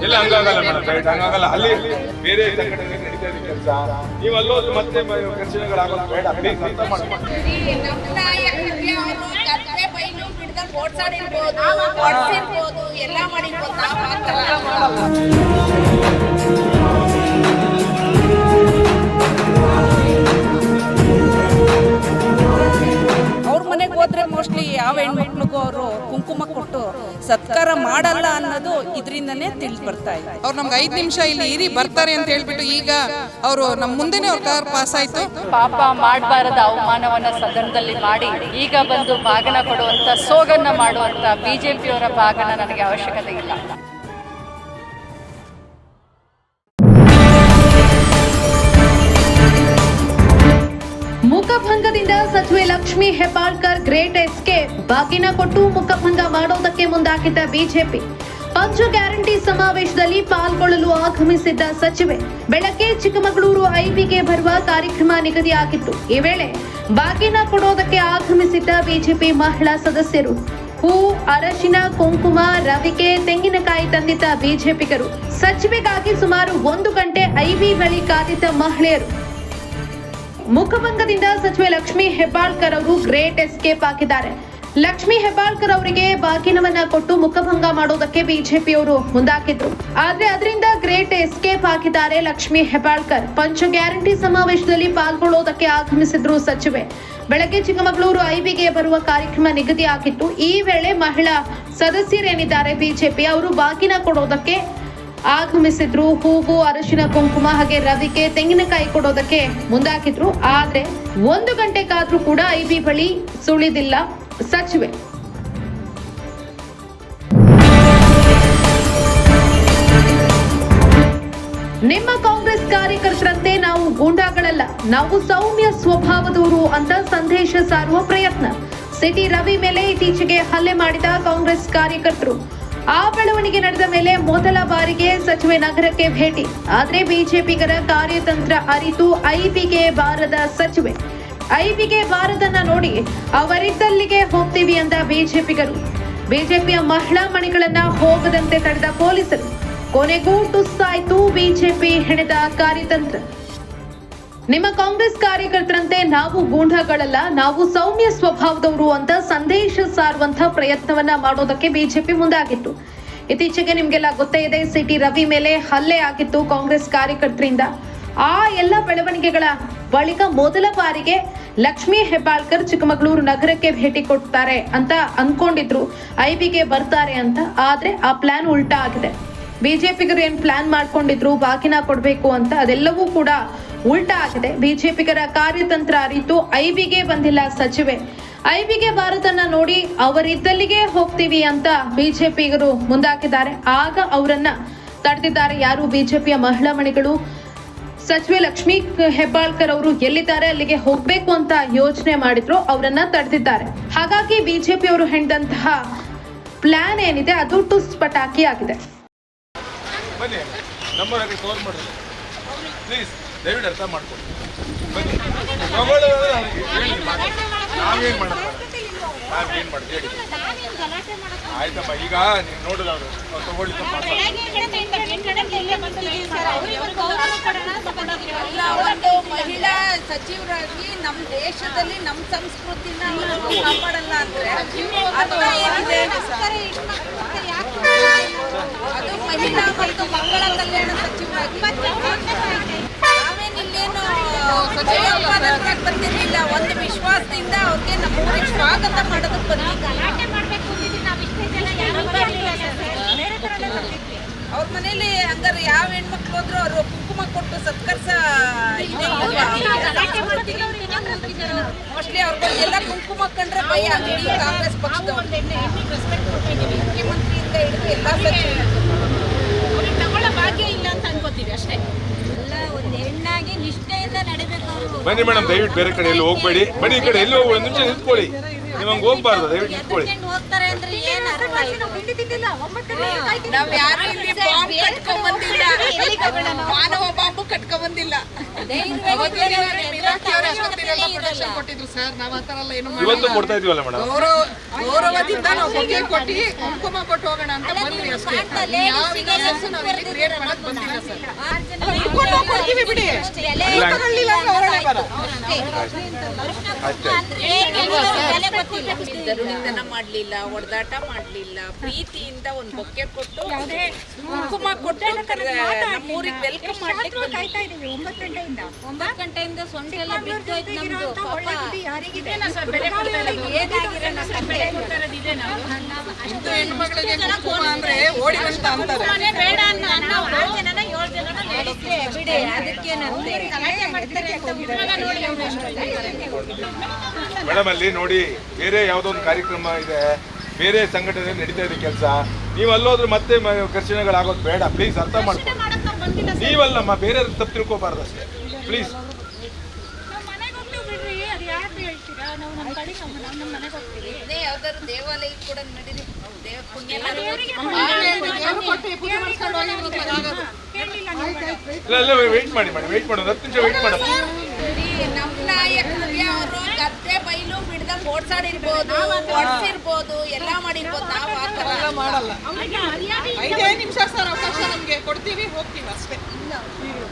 ಇಲ್ಲ ಹಂಗಾಗಲ್ಲ madam right ಹಂಗಾಗಲ್ಲ ಅಲ್ಲಿ ಬೇರೆ ಸಂಘಟನೆ ನಡೀತಾ ಇದೆ ಕೆಲಸ. ನೀವು ಅಲ್ಲೋದು ಮತ್ತೆ ಮಾಡ್ಕೊಂಡು ನಮ್ಮ ನಾಯಕರಿಗೆ ಸತ್ಕಾರ ಮಾಡಲ್ಲ ಅನ್ನೋದು ಇದರಿಂದನೇ ತಿಳಿದು ಬರ್ತಾ ಇದೆ. ಅವ್ರು ನಮ್ಗೆ ಐದು ನಿಮಿಷ ಇಲ್ಲಿ ಇರಿ ಬರ್ತಾರೆ ಅಂತ ಹೇಳ್ಬಿಟ್ಟು ಈಗ ಅವರು ನಮ್ಮ ಮುಂದೆನೆ ಅವ್ರ ಕಾರ್ ಪಾಸ್ ಆಯ್ತು. ಪಾಪ ಮಾಡಬಾರದ ಅವಮಾನವನ್ನ ಸದನದಲ್ಲಿ ಮಾಡಿ ಈಗ ಬಂದು ಭಾಗನ ಕೊಡುವಂತ ಸೋಗನ್ನ ಮಾಡುವಂತ ಬಿಜೆಪಿಯವರ ಭಾಗನ ನನಗೆ ಅವಶ್ಯಕತೆ ಇಲ್ಲ. ಮುಖಭಂಗದಿಂದ ಸಚಿವೆ ಲಕ್ಷ್ಮಿ ಹೆಬ್ಬಾಳ್ಕರ್ ಗ್ರೇಟ್ ಎಸ್ಕೇಪ್. ಬಾಗಿನ ಕೊಟ್ಟು ಮುಖಭಂಗ ಮಾಡೋದಕ್ಕೆ ಮುಂದಾಗಿದ್ದ ಬಿಜೆಪಿ. ಪಂಚ ಗ್ಯಾರಂಟಿ ಸಮಾವೇಶದಲ್ಲಿ ಪಾಲ್ಗೊಳ್ಳಲು ಆಗಮಿಸಿದ್ದ ಸಚಿವೆ. ಬೆಳಗ್ಗೆ ಚಿಕ್ಕಮಗಳೂರು ಐಬಿಗೆ ಬರುವ ಕಾರ್ಯಕ್ರಮ ನಿಗದಿಯಾಗಿತ್ತು. ಈ ವೇಳೆ ಬಾಗಿನ ಕೊಡೋದಕ್ಕೆ ಆಗಮಿಸಿದ್ದ ಬಿಜೆಪಿ ಮಹಿಳಾ ಸದಸ್ಯರು. ಹೂ, ಅರಶಿನ, ಕುಂಕುಮ, ರವಿಕೆ, ತೆಂಗಿನಕಾಯಿ ತಂದಿದ್ದ ಬಿಜೆಪಿಗರು. ಸಚಿವೆಗಾಗಿ ಸುಮಾರು ಒಂದು ಗಂಟೆ ಐಬಿ ಬಳಿ ಕಾದಿದ್ದ ಮಹಿಳೆಯರು. ಮುಖಭಂಗದಿಂದ ಸಚಿವೆ ಲಕ್ಷ್ಮಿ ಹೆಬ್ಬಾಳ್ಕರ್ ಅವರು ಗ್ರೇಟ್ ಎಸ್ಕೇಪ್ ಹಾಕಿದ್ದಾರೆ. ಲಕ್ಷ್ಮಿ ಹೆಬ್ಬಾಳ್ಕರ್ ಅವರಿಗೆ ಬಾಕಿನವನ್ನ ಕೊಟ್ಟು ಮುಖಭಂಗ ಮಾಡೋದಕ್ಕೆ ಬಿಜೆಪಿಯವರು ಮುಂದಾಕಿದ್ರು ಆದ್ರೆ ಅದರಿಂದ ಗ್ರೇಟ್ ಎಸ್ಕೇಪ್ ಹಾಕಿದ್ದಾರೆ ಲಕ್ಷ್ಮಿ ಹೆಬ್ಬಾಳ್ಕರ್. ಪಂಚ ಗ್ಯಾರಂಟಿ ಸಮಾವೇಶದಲ್ಲಿ ಪಾಲ್ಗೊಳ್ಳೋದಕ್ಕೆ ಆಗಮಿಸಿದ್ರು ಸಚಿವೆ. ಬೆಳಗ್ಗೆ ಚಿಕ್ಕಮಗಳೂರು ಐಬಿಗೆ ಬರುವ ಕಾರ್ಯಕ್ರಮ ನಿಗದಿಯಾಗಿತ್ತು. ಈ ವೇಳೆ ಮಹಿಳಾ ಸದಸ್ಯರೇನಿದ್ದಾರೆ ಬಿಜೆಪಿ ಅವರು ಬಾಗಿನ ಕೊಡೋದಕ್ಕೆ ಆಗಮಿಸಿದ್ರು ಹೂವು, ಅರಶಿನ, ಕುಂಕುಮ ಹಾಗೆ ರವಿಕೆ ತೆಂಗಿನಕಾಯಿ ಕೊಡೋದಕ್ಕೆ ಮುಂದಾಕಿದ್ರು ಆದ್ರೆ ಒಂದು ಗಂಟೆ ಕಾದ್ರೂ ಕೂಡ ಐಬಿ ಬಳಿ ಸುಳಿದಿಲ್ಲ ಸಚಿವೆ. ನಿಮ್ಮ ಕಾಂಗ್ರೆಸ್ ಕಾರ್ಯಕರ್ತರಂತೆ ನಾವು ಗೂಂಡಾಗಳಲ್ಲ. ನಾವು ಸೌಮ್ಯ ಸ್ವಭಾವದವರು ಅಂತ ಸಂದೇಶ ಸಾರುವ ಪ್ರಯತ್ನ. ಸಿಟಿ ರವಿ ಮೇಲೆ ಇತ್ತೀಚೆಗೆ ಹಲ್ಲೆ ಮಾಡಿದ ಕಾಂಗ್ರೆಸ್ ಕಾರ್ಯಕರ್ತರು. ಆ ಬೆಳವಣಿಗೆ ನಡೆದ ಮೇಲೆ ಮೊದಲ ಬಾರಿಗೆ ಸಚಿವೆ ನಗರಕ್ಕೆ ಭೇಟಿ. ಆದ್ರೆ ಬಿಜೆಪಿಗರ ಕಾರ್ಯತಂತ್ರ ಅರಿತು ಐಬಿಗೆ ಬಾರದ ಸಚಿವೆ. ಐಬಿಗೆ ಬಾರದನ್ನ ನೋಡಿ ಅವರಿದ್ದಲ್ಲಿಗೆ ಹೋಗ್ತೀವಿ ಅಂದ ಬಿಜೆಪಿಗರು. ಬಿಜೆಪಿಯ ಮಹಿಳಾ ಮಣಿಗಳನ್ನ ಹೋಗದಂತೆ ತಡೆದ ಪೊಲೀಸರು. ಕೊನೆಗೂ ಟುಸ್ಸಾಯ್ತು ಬಿಜೆಪಿ ಹೆಣೆದ ಕಾರ್ಯತಂತ್ರ. ನಿಮ್ಮ ಕಾಂಗ್ರೆಸ್ ಕಾರ್ಯಕರ್ತರಂತೆ ನಾವು ಗೂಂಡಾಗಳಲ್ಲ, ನಾವು ಸೌಮ್ಯ ಸ್ವಭಾವದವರು ಅಂತ ಸಂದೇಶ ಸಾರುವಂತ ಪ್ರಯತ್ನವನ್ನ ಮಾಡೋದಕ್ಕೆ ಬಿಜೆಪಿ ಮುಂದಾಗಿತ್ತು. ಇತ್ತೀಚೆಗೆ ನಿಮ್ಗೆಲ್ಲ ಗೊತ್ತೇ ಇದೆ, ಸಿಟಿ ರವಿ ಮೇಲೆ ಹಲ್ಲೆ ಆಗಿತ್ತು ಕಾಂಗ್ರೆಸ್ ಕಾರ್ಯಕರ್ತರಿಂದ. ಆ ಎಲ್ಲ ಬೆಳವಣಿಗೆಗಳ ಬಳಿಕ ಮೊದಲ ಬಾರಿಗೆ ಲಕ್ಷ್ಮೀ ಹೆಬ್ಬಾಳ್ಕರ್ ಚಿಕ್ಕಮಗಳೂರು ನಗರಕ್ಕೆ ಭೇಟಿ ಕೊಡ್ತಾರೆ ಅಂತ ಅನ್ಕೊಂಡಿದ್ರು. ಐಬಿಗೆ ಬರ್ತಾರೆ ಅಂತ, ಆದ್ರೆ ಆ ಪ್ಲಾನ್ ಉಲ್ಟಾ ಆಗಿದೆ. ಬಿಜೆಪಿಗರು ಏನ್ ಪ್ಲಾನ್ ಮಾಡ್ಕೊಂಡಿದ್ರು, ಬಾಕಿನ ಕೊಡ್ಬೇಕು ಅಂತ ಅದೆಲ್ಲವೂ ಕೂಡ ಉಲ್ಟಾ ಆಗಿದೆ. ಬಿಜೆಪಿಗರ ಕಾರ್ಯತಂತ್ರ ಅರಿತು ಐಬಿಗೆ ಬಂದಿಲ್ಲ ಸಚಿವೆ. ಐಬಿಗೆ ಭಾರತನ ನೋಡಿ ಅವರಿದ್ದಲ್ಲಿಗೆ ಹೋಗ್ತೀವಿ ಅಂತ ಬಿಜೆಪಿಗರು ಮುಂದಾಕಿದ್ದಾರೆ. ಆಗ ಅವರನ್ನ ತಡೆದಿದ್ದಾರೆ ಯಾರು? ಬಿಜೆಪಿಯ ಮಹಿಳಾ ಮಣಿಗಳು. ಸಚಿವೆ ಲಕ್ಷ್ಮೀ ಹೆಬ್ಬಾಳ್ಕರ್ ಅವರು ಎಲ್ಲಿದ್ದಾರೆ, ಅಲ್ಲಿಗೆ ಹೋಗ್ಬೇಕು ಅಂತ ಯೋಚನೆ ಮಾಡಿದ್ರು, ಅವರನ್ನ ತಡೆದಿದ್ದಾರೆ. ಹಾಗಾಗಿ ಬಿಜೆಪಿ ಅವರು ಹೆಣ್ದಂತಹ ಪ್ಲಾನ್ ಏನಿದೆ, ಅದು ಟುಸ್ ಪಟಾಕಿ ಆಗಿದೆ. ನಂಬರ್ ಹಾಕಿ ಕವರ್ ಮಾಡ್ರಿ. ಪ್ಲೀಸ್ ದಯವಿಟ್ಟು ಅರ್ಥ ಮಾಡ್ಕೊಳ್ಳಿ. ತಗೊಳ್ಳೋದಾದ್ರೆ ಅವ್ರಿಗೆ ಹೇಳಿ. ಮಾಡಿ. ನಾವೇನ್ ಮಾಡೋಣ ನಾವೇನ್ ಮಾಡ್ತೀವಿ ಹೇಳಿ. ಆಯ್ತಮ್ಮ ಈಗ ನೀವು ನೋಡಿದ ಅವರು. ಅವ್ರು ತಗೊಳ್ಳಿ ಒಂದು ಮಹಿಳಾ ಸಚಿವರಾಗಿ ನಮ್ಮ ದೇಶದಲ್ಲಿ ನಮ್ಮ ಸಂಸ್ಕೃತಿನ ಕಾಪಾಡಲ್ಲ ಅಂದ್ರೆ ಅದು ಮಹಿಳಾ ಮತ್ತು ಮಕ್ಕಳ ಕಲ್ಯಾಣ ಸಚಿವರಾಗಿ ನಾವೇನಿಲ್ಲೇನು ಭಯೋತ್ಪಾದಕರಾಗಿ ಬಂದಿರಲಿಲ್ಲ. ಒಂದು ವಿಶ್ವಾಸದಿಂದ ಅವ್ರಿಗೆ ನಮ್ಮ ಊರಿಗೆ ಸ್ವಾಗತ ಮಾಡೋದಕ್ಕೆ ಬಂದಿದ್ದೀವಿ ಅವ್ರ ಮನೇಲಿ ಹಂಗಾರೆ ಯಾವ ಹೆಣ್ಮಕ್ಳು ಹೋದ್ರು ಅವರು ಕುಂಕುಮ ಕೊಟ್ಟು ಸತ್ಕರ್ಸ ಮೋಸ್ಟ್ಲಿ ಅವ್ರಿಗೆ ಎಲ್ಲ ಕುಂಕುಮ ಕಂಡ್ರೆ ಭಯ ಇಡೀ ಕಾಂಗ್ರೆಸ್ ಪಕ್ಷದವ್ರು. ಮುಖ್ಯಮಂತ್ರಿಯಿಂದ ಹಿಡಿದು ಎಲ್ಲ ಸಚಿವರು. ಭಾಗ್ಯ ಇಲ್ಲ ಅಂತ ಅನ್ಕೋತೀವಿ ಅಷ್ಟೇ. ಎಲ್ಲ ಒಂದು ಹೆಣ್ಣಾಗಿ ನಿಷ್ಠೆಯಿಂದ ನಡಿಬೇಕು ಬನ್ನಿ ಮೇಡಮ್ ದಯವಿಟ್ಟು ಬೇರೆ ಕಡೆ ಎಲ್ಲಿ ಹೋಗ್ಬೇಡಿ. ಬನ್ನಿ ಈ ಕಡೆ ಎಲ್ಲಿ ಒಂದು ನಿಮಿಷ ನಿಂತ್ಕೊಳ್ಳಿ. ನೀವು ಹಂಗೆ ಹೋಗ್ಬಾರ್ದು ದಯವಿಟ್ಟು ಇಟ್ಕೊಳ್ಳಿ ಹೋಗ್ತಾರೆ ಅಂದ್ರೆ ಏನ್ ಅರ್ಥ ಇಲ್ಲ. ನಾವ್ ಯಾರು ಇಲ್ಲಿ ಬಾಂಬ್ ಕಟ್ಕೊಂಡ್ ಬಂದಿಲ್ಲ. ಮಾನವ ಬಾಂಬು ಕಟ್ಕೊಂಡ್ ಬಂದಿಲ್ಲ ಇವತ್ತು ಕೊಡ್ತಾ ಇದೀವಲ್ಲ ಮೇಡಮ್ ಗೌರವ ಗೌರವದಿಂದ ನಾವು ಬೊಕ್ಕೆ ಕೊಟ್ಟು ಕುಂಕುಮ ಕೊಟ್ಟು ಹೋಗೋಣ ಅಂತ ಬಂದ್ವಿ ಅಷ್ಟೇ. ಯಾವ ವಿಧಾನಕ್ಕೂ ನಾವು ಇಲ್ಲಿ ಕ್ರಿಯೇಟ್ ಮಾಡಕ್ ಬಂದಿಲ್ಲ ಸರ್ ಇಟ್ಕೊಂಡು ಹೋಗ್ ಕೊಡ್ತೀವಿ ಬಿಡಿ. ತಗೊಳ್ಳಿಲ್ಲ ಅಂದ್ರೆ ಅವರೇ ಬರ. ಅಷ್ಟೇ. ದರುಣಿತನ ಮಾಡ್ಲಿಲ್ಲ ಹೊಡೆದಾಟ ಮಾಡ್ಲಿಲ್ಲ ಪ್ರೀತಿಯಿಂದ ಒಂದ್ ಬೊಕ್ಕೆ ಕೊಟ್ಟು ಕುಂಕುಮ ಕೊಟ್ಟು ನಮ್ಮೂರಿಗೆ ವೆಲ್ಕಮ್ ಮಾಡ್ಲಿಕ್ಕೆ ಬಂದ್ವಿ. ಒಂಬತ್ತು ಗಂಟೆಯಿಂದ. ಸೊಂಟ ಎಲ್ಲ ಬಿದ್ದೋಯ್ತು ನಮ್ದು ಪಾಪ. ಹಿಂದೂ ಹೆಣ್ಮಕ್ಳಿಗೆ ಕುಂಕುಮ ಅಂದ್ರೆ ಓಡಿ ಬಂತ ಅಂತಾರೆ. ಬೇಡ ಅನ್ನೋ ಅನ್ನೋರು ಆರು ಜನನ ಏಳು ಜನನ ನಡೆಸ್ತೆ ಬಿಡಿ ಅದಕ್ಕೇನಂತೆ ಮೇಡಮ್ ಅಲ್ಲಿ ನೋಡಿ ಬೇರೆ ಯಾವುದೋ ಒಂದು ಕಾರ್ಯಕ್ರಮ ಇದೆ ಬೇರೆ ಸಂಘಟನೆ ನಡೀತಾ ಇದೆ ಕೆಲಸ. ನೀವು ಅಲ್ಲೋದ್ರೆ ಮತ್ತೆ ಮ- ಘರ್ಷಣೆಗಳಾಗೋದು ಬೇಡ. ಪ್ಲೀಸ್ ಅರ್ಥ ಮಾಡ್ಕೊಳ್ಳಿ. ನೀವಲ್ಲಮ್ಮ ಬೇರೆ ತಪ್ಪು ತಿಳ್ಕೋಬಾರ್ದು ಅಷ್ಟೇ. ಪ್ಲೀಸ್ ಇಲ್ಲ ಇಲ್ಲ ವೆಯ್ಟ್ ಮಾಡಿ ಮಾಡಿ ವೆಯ್ಟ್ ಮಾಡೋದು ಹತ್ತು ನಿಮಿಷ ವೆಯ್ಟ್ ಮಾಡಮ್ಮ ಓಡ್ಸಾಡಿರ್ಬೋದು ಹೊಡ್ಸಿರ್ಬೋದು ಎಲ್ಲ ಮಾಡಿರ್ಬೋದು ನಾವು ಆ ಥರ. ಎಲ್ಲ ಮಾಡಲ್ಲ. ಐದೇ ನಿಮಿಷ ಸರ್ ಅವಕಾಶ ನಮಗೆ ಕೊಡ್ತೀವಿ ಹೋಗ್ತೀವಿ ಅಷ್ಟೇ.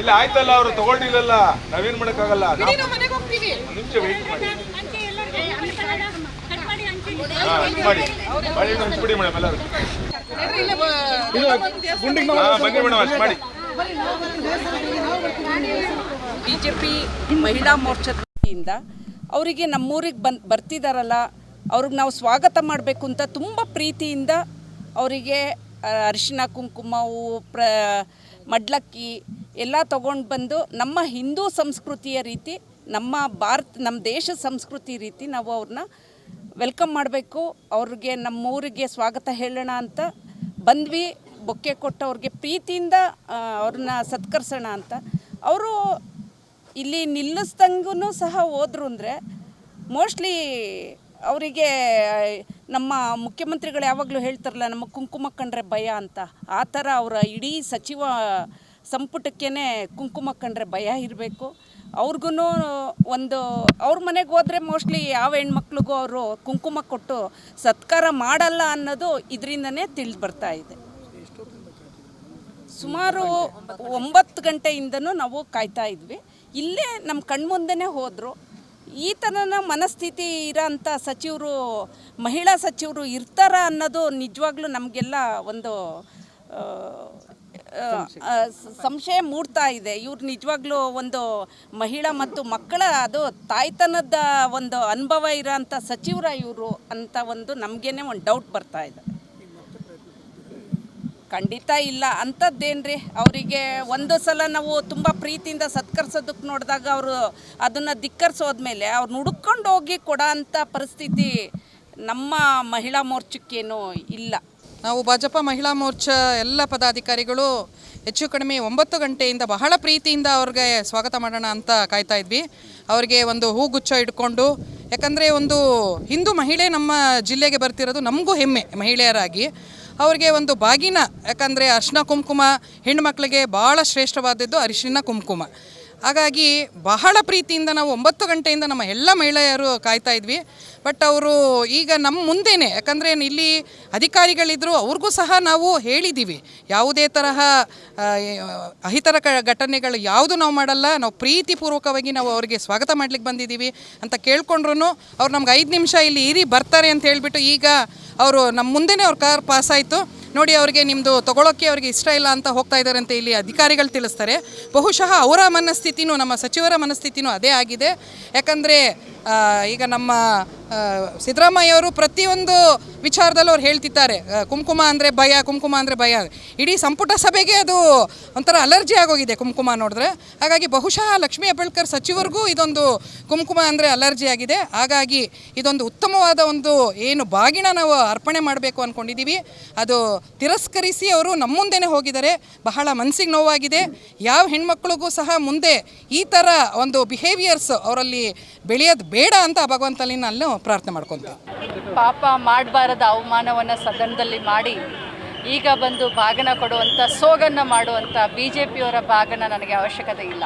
ಇಲ್ಲ. ಆಯ್ತಲ್ಲ ಅವರು ತಗೊಂಡಿಲ್ಲಲ್ಲ ನಾವೇನ್ ಮಾಡಕ್ಕಾಗಲ್ಲ. ಮನೆಗೆ ಹೋಗ್ತೀವಿ. ಒಂದು ನಿಮಿಷ ವೆಯ್ಟ್ ಮಾಡಿ. ಮಾಡಿ ಮಾಡಿ ಹಂಚ್ಬಿಡಿ ಮೇಡಮ್ ಎಲ್ಲರೂ. ಇಲ್ಲ ಬ- ಬನ್ನಿ ಮೇಡಮ್ ಅಷ್ಟು ಮಾಡಿ. ಬಿಜೆಪಿ ಮಹಿಳಾ ಮೋರ್ಚಾ ವತಿಯಿಂದ ಅವರಿಗೆ ನಮ್ಮೂರಿಗೆ ಬಂದು ಬರ್ತಿದಾರಲ್ಲ, ಅವ್ರಿಗೆ ನಾವು ಸ್ವಾಗತ ಮಾಡಬೇಕು ಅಂತ ತುಂಬ ಪ್ರೀತಿಯಿಂದ ಅವರಿಗೆ ಅರಿಶಿನ ಕುಂಕುಮ ಹೂವು ಪ್ರ, ಮಡ್ಲಕ್ಕಿ ಎಲ್ಲ ತಗೊಂಡು ಬಂದು ನಮ್ಮ ಹಿಂದೂ ಸಂಸ್ಕೃತಿಯ ರೀತಿ, ನಮ್ಮ ಭಾರತ, ನಮ್ಮ ದೇಶದ ಸಂಸ್ಕೃತಿ ರೀತಿ ನಾವು ಅವ್ರನ್ನ ವೆಲ್ಕಮ್ ಮಾಡಬೇಕು. ಅವ್ರಿಗೆ ನಮ್ಮೂರಿಗೆ ಸ್ವಾಗತ ಹೇಳೋಣ ಅಂತ ಬಂದ್ವಿ. ಬೊಕ್ಕೆ ಕೊಟ್ಟು ಅವ್ರಿಗೆ ಪ್ರೀತಿಯಿಂದ ಅವ್ರನ್ನ ಸತ್ಕರಿಸೋಣ ಅಂತ. ಅವರು ಇಲ್ಲಿ ನಿಲ್ಲಿಸ್ದಂಗೂ ಸಹ ಹೋದ್ರು ಅಂದರೆ ಮೋಸ್ಟ್ಲಿ ಅವರಿಗೆ, ನಮ್ಮ ಮುಖ್ಯಮಂತ್ರಿಗಳು ಯಾವಾಗಲೂ ಹೇಳ್ತಾರಲ್ಲ, ನಮ್ಮ ಕುಂಕುಮ ಕಂಡ್ರೆ ಭಯ ಅಂತ. ಆ ಥರ ಅವರ ಇಡೀ ಸಚಿವ ಸಂಪುಟಕ್ಕೇ ಕುಂಕುಮ ಕಂಡ್ರೆ ಭಯ ಇರಬೇಕು. ಅವ್ರಿಗೂ ಒಂದು, ಅವ್ರ ಮನೆಗೆ ಹೋದರೆ ಮೋಸ್ಟ್ಲಿ ಯಾವ ಹೆಣ್ಮಕ್ಳಿಗೂ ಅವರು ಕುಂಕುಮ ಕೊಟ್ಟು ಸತ್ಕಾರ ಮಾಡಲ್ಲ ಅನ್ನೋದು ಇದರಿಂದನೇ ತಿಳಿದು ಬರ್ತಾ ಇದೆ. ಸುಮಾರು ಒಂಬತ್ತು ಗಂಟೆಯಿಂದನೂ ನಾವು ಕಾಯ್ತಾ ಇದ್ವಿ. ಇಲ್ಲೇ ನಮ್ಮ ಕಣ್ಮುಂದೆನೇ ಹೋದರು. ಈ ಥರನ ಮನಸ್ಥಿತಿ ಇರೋಂಥ ಸಚಿವರು, ಮಹಿಳಾ ಸಚಿವರು ಇರ್ತಾರ ಅನ್ನೋದು ನಿಜವಾಗ್ಲೂ ನಮಗೆಲ್ಲ ಒಂದು ಸಂಶಯ ಮೂಡ್ತಾ ಇದೆ. ಇವ್ರು ನಿಜವಾಗ್ಲೂ ಒಂದು ಮಹಿಳಾ ಮತ್ತು ಮಕ್ಕಳ, ಅದು ತಾಯ್ತನದ ಒಂದು ಅನುಭವ ಇರೋಂಥ ಸಚಿವರ ಇವರು ಅಂತ ಒಂದು ನಮಗೇನೆ ಒಂದು ಡೌಟ್ ಬರ್ತಾ ಇದೆ. ಖಂಡಿತ ಇಲ್ಲ. ಅಂಥದ್ದೇನ್ರಿ ಅವರಿಗೆ ಒಂದು ಸಲ ನಾವು ತುಂಬ ಪ್ರೀತಿಯಿಂದ ಸತ್ಕರಿಸೋದಕ್ಕೆ ನೋಡಿದಾಗ ಅವರು ಅದನ್ನು ಧಿಕ್ಕರಿಸೋದ್ಮೇಲೆ ಅವ್ರನ್ನ ಹುಡುಕೊಂಡು ಹೋಗಿ ಕೊಡೋ ಅಂಥ ಪರಿಸ್ಥಿತಿ ನಮ್ಮ ಮಹಿಳಾ ಮೋರ್ಚಕ್ಕೇನು ಇಲ್ಲ. ನಾವು ಭಾಜಪ ಮಹಿಳಾ ಮೋರ್ಚಾ ಎಲ್ಲ ಪದಾಧಿಕಾರಿಗಳು ಹೆಚ್ಚು ಕಡಿಮೆ ಒಂಬತ್ತು ಗಂಟೆಯಿಂದ ಬಹಳ ಪ್ರೀತಿಯಿಂದ ಅವ್ರಿಗೆ ಸ್ವಾಗತ ಮಾಡೋಣ ಅಂತ ಕಾಯ್ತಾ ಇದ್ವಿ. ಅವರಿಗೆ ಒಂದು ಹೂಗುಚ್ಛ ಇಟ್ಕೊಂಡು, ಯಾಕಂದರೆ ಒಂದು ಹಿಂದೂ ಮಹಿಳೆ ನಮ್ಮ ಜಿಲ್ಲೆಗೆ ಬರ್ತಿರೋದು ನಮಗೂ ಹೆಮ್ಮೆ ಮಹಿಳೆಯರಾಗಿ. ಅವರಿಗೆ ಒಂದು ಬಾಗಿನ. ಯಾಕಂದರೆ ಅರ್ಶಿನ ಕುಂಕುಮ ಹೆಣ್ಮಕ್ಳಿಗೆ ಭಾಳ ಶ್ರೇಷ್ಠವಾದದ್ದು ಅರಿಶಿನ ಕುಂಕುಮ. ಹಾಗಾಗಿ ಬಹಳ ಪ್ರೀತಿಯಿಂದ ನಾವು ಒಂಬತ್ತು ಗಂಟೆಯಿಂದ ನಮ್ಮ ಎಲ್ಲ ಮಹಿಳೆಯರು ಕಾಯ್ತಾ ಇದ್ವಿ. ಬಟ್ ಅವರು ಈಗ ನಮ್ಮ ಮುಂದೆನೇ, ಯಾಕಂದರೆ ಇಲ್ಲಿ ಅಧಿಕಾರಿಗಳಿದ್ದರು ಅವ್ರಿಗೂ ಸಹ ನಾವು ಹೇಳಿದ್ದೀವಿ ಯಾವುದೇ ತರಹ ಅಹಿತರ ಕ, ಘಟನೆಗಳು ಯಾವುದು ನಾವು ಮಾಡಲ್ಲ, ನಾವು ಪ್ರೀತಿಪೂರ್ವಕವಾಗಿ ನಾವು ಅವರಿಗೆ ಸ್ವಾಗತ ಮಾಡ್ಲಿಕ್ಕೆ ಬಂದಿದ್ದೀವಿ ಅಂತ ಕೇಳ್ಕೊಂಡ್ರು ಅವ್ರು ನಮ್ಗೆ ಐದು ನಿಮಿಷ ಇಲ್ಲಿ ಇರಿ ಬರ್ತಾರೆ ಅಂತ ಹೇಳಿಬಿಟ್ಟು ಈಗ ಅವರು ನಮ್ಮ ಮುಂದೆನೇ ಅವ್ರ ಕಾರ್ ಪಾಸ್ ಆಯಿತು. ನೋಡಿ ಅವರಿಗೆ ನಿಮ್ಮದು ತಗೊಳ್ಳೋಕ್ಕೆ ಅವರಿಗೆ ಇಷ್ಟ ಇಲ್ಲ ಅಂತ ಹೋಗ್ತಾ ಇದ್ದಾರೆ ಅಂತ ಇಲ್ಲಿ ಅಧಿಕಾರಿಗಳು ತಿಳಿಸ್ತಾರೆ. ಬಹುಶಃ ಅವರ ಮನಸ್ಥಿತಿನೂ ನಮ್ಮ ಸಚಿವರ ಮನಸ್ಥಿತಿನೂ ಅದೇ ಆಗಿದೆ. ಯಾಕಂದರೆ ಈಗ ನಮ್ಮ ಸಿದ್ದರಾಮಯ್ಯ ಸಿದ್ದರಾಮಯ್ಯವರು ಪ್ರತಿಯೊಂದು ವಿಚಾರದಲ್ಲೂ ಅವ್ರು ಹೇಳ್ತಿದ್ದಾರೆ. ಕುಂಕುಮ ಅಂದರೆ ಭಯ, ಕುಂಕುಮ ಅಂದರೆ ಭಯ. ಇಡೀ ಸಂಪುಟ ಸಭೆಗೆ ಅದು ಒಂಥರ ಅಲರ್ಜಿ ಆಗೋಗಿದೆ ಕುಂಕುಮ ನೋಡಿದ್ರೆ. ಹಾಗಾಗಿ ಬಹುಶಃ ಲಕ್ಷ್ಮೀ ಹೆಬ್ಬಳ್ಕರ್ ಸಚಿವರಿಗೂ ಇದೊಂದು ಕುಂಕುಮ ಅಂದರೆ ಅಲರ್ಜಿ ಆಗಿದೆ. ಹಾಗಾಗಿ ಇದೊಂದು ಉತ್ತಮವಾದ ಒಂದು ಏನು ಬಾಗಿನ ನಾವು ಅರ್ಪಣೆ ಮಾಡಬೇಕು ಅಂದ್ಕೊಂಡಿದ್ದೀವಿ ಅದು ತಿರಸ್ಕರಿಸಿ ಅವರು ನಮ್ಮ ಹೋಗಿದ್ದಾರೆ. ಬಹಳ ಮನಸ್ಸಿಗೆ ನೋವಾಗಿದೆ. ಯಾವ ಹೆಣ್ಮಕ್ಳಿಗೂ ಸಹ ಮುಂದೆ ಈ ಥರ ಒಂದು ಬಿಹೇವಿಯರ್ಸ್ ಅವರಲ್ಲಿ ಬೆಳೆಯೋದು ಬೇಡ ಅಂತ ಭಗವಂತಲ್ಲಿ ಭಗವಂತನಲ್ಲಿ ನಾನು ಪ್ರಾರ್ಥನೆ ಮಾಡ್ಕೊತೀನಿ ಪಾಪ ಮಾಡಬಾರದ ಅವಮಾನವನ್ನು ಸದನದಲ್ಲಿ ಮಾಡಿ ಈಗ ಬಂದು ಭಾಗನ ಕೊಡುವಂಥ ಸೋಗನ್ನು ಮಾಡುವಂಥ ಬಿ ಜೆ ಪಿಯವರ ಭಾಗನ ನನಗೆ ಅವಶ್ಯಕತೆ ಇಲ್ಲ.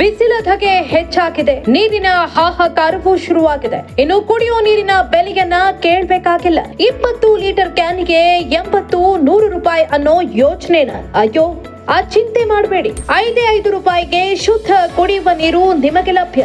ಬಿಸಿಲ ಧಗೆ ಹೆಚ್ಚಾಗಿದೆ. ನೀರಿನ ಹಾಹಾಕಾರವೂ ಶುರುವಾಗಿದೆ. ಇನ್ನು ಕುಡಿಯೋ ನೀರಿನ ಬೆಲೆಯನ್ನ ಕೇಳಬೇಕಾಗಿಲ್ಲ. ಇಪ್ಪತ್ತು ಲೀಟರ್ ಕ್ಯಾನ್ಗೆ ಎಂಬತ್ತು ನೂರು ರೂಪಾಯಿ ಅನ್ನೋ ಯೋಚನೆನ ಅಯ್ಯೋ ಆ ಚಿಂತೆ ಮಾಡಬೇಡಿ. ಐದೇ ಐದು ರೂಪಾಯಿಗೆ ಶುದ್ಧ ಕುಡಿಯುವ ನೀರು ನಿಮಗೆ ಲಭ್ಯ.